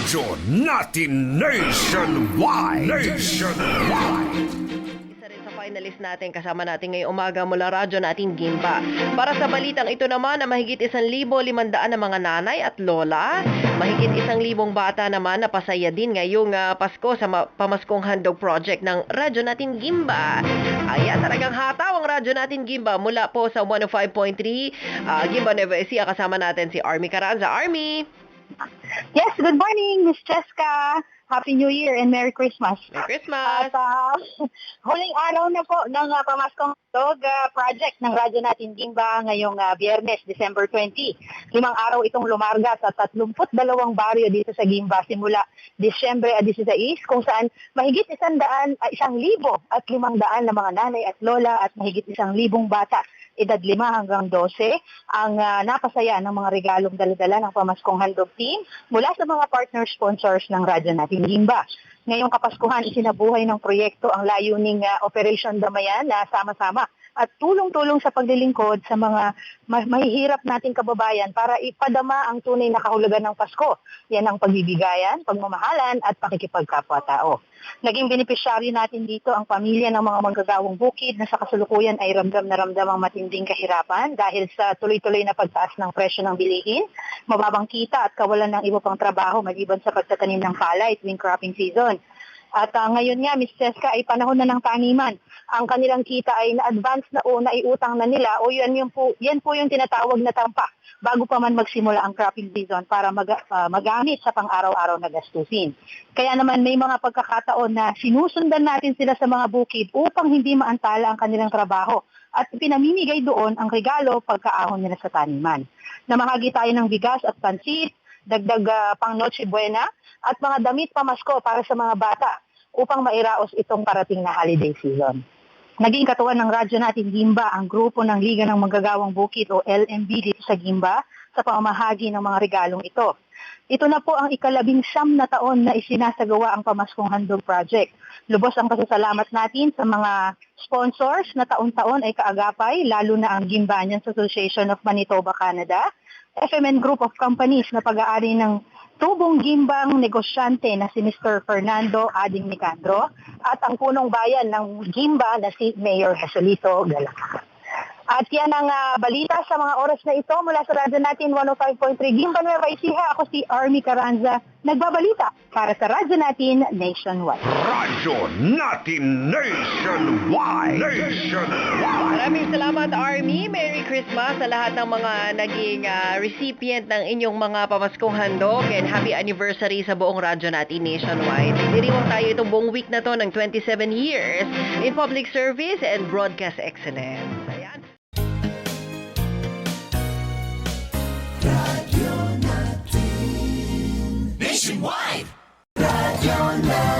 Radyo natin nationwide. Nationwide. Finalist natin, kasama natin ngayong umaga mula radyo natin Gimba. Para sa balitang ito naman na mahigit isang libo limandaan na mga nanay at lola, mahigit isang libong bata naman na pasaya din ngayong ah, Pasko sa ma- Pamaskong Handog Project ng radyo natin Gimba. Ayan, talagang hataw ang radyo natin Gimba mula po sa 105.3 ah, Gimba Nueva Ecija. Kasama natin si Army Caranza. Army! Yes, good morning, Miss Cheska. Happy New Year and Merry Christmas. Merry Christmas! At ah, huling araw na po ng uh, Pamaskong Dog ah, Project ng Radyo Natin Gimba ngayong ah, Biyernes, December 20. Limang araw itong lumarga sa 32 baryo dito sa Gimba simula Disyembre a 16 kung saan mahigit isang daan, ah, isang libo at limang daan na mga nanay at lola at mahigit isang libong bata edad 5 hanggang 12 ang ah, napasaya ng mga regalong daladala ng Pamaskong Handog Team mula sa mga partner sponsors ng Radyo Natin Gimba. Ngayong Kapaskuhan, isinabuhay ng proyekto ang layuning ah, Operation Damayan na sama-sama at tulong-tulong sa paglilingkod sa mga ma- mahihirap nating kababayan para ipadama ang tunay na kahulugan ng Pasko. Yan ang pagbibigayan, pagmamahalan at pakikipagkapwa-tao. Naging benepisyaryo natin dito ang pamilya ng mga manggagawang bukid na sa kasulukuyan ay ramdam na ramdam ang matinding kahirapan dahil sa tuloy-tuloy na pagtaas ng presyo ng bilihin, mababang kita at kawalan ng iba pang trabaho maliban sa pagtatanim ng palay tuwing cropping season. At ah, ngayon nga, Ms. Cheska, ay panahon na ng taniman. Ang kanilang kita ay na-advance na o naiutang na nila o yan, yung po, yan po yung tinatawag na tampa bago pa man magsimula ang cropping season para mag, ah, magamit sa pang-araw-araw na gastusin. Kaya naman may mga pagkakataon na sinusundan natin sila sa mga bukid upang hindi maantala ang kanilang trabaho at pinamimigay doon ang regalo pagkaahon nila sa taniman. Namahagi tayo ng bigas at pansit, dagdag ah, pang Noche Buena at mga damit pamasko para sa mga bata upang mairaos itong parating na holiday season. Naging katuwan ng radyo natin Gimba ang grupo ng Liga ng Manggagawang Bukid o LMB dito sa Gimba sa pamamahagi ng mga regalong ito. Ito na po ang ikalabing siyam na taon na isinasagawa ang Pamaskong Handog Project. Lubos ang pasasalamat natin sa mga sponsors na taon-taon ay kaagapay, lalo na ang Gimbanians Association of Manitoba, Canada, FMN Group of Companies na pag-aari ng tubong gimbang negosyante na si Mr. Fernando Ading Nicandro at ang punong bayan ng Gimba na si Mayor Jesolito Galaka. At yan ang ah, balita sa mga oras na ito mula sa radyo natin 105.3 Gimba Nueva Ecija. Ako si Army Caranza, nagbabalita para sa radyo natin nationwide. Radyo natin nationwide. Nationwide. Maraming salamat Army. Merry Christmas sa lahat ng mga naging ah, recipient ng inyong mga pamaskong handog and happy anniversary sa buong radyo natin nationwide. Diriwang tayo itong buong week na to ng 27 years in public service and broadcast excellence. nationwide. Radio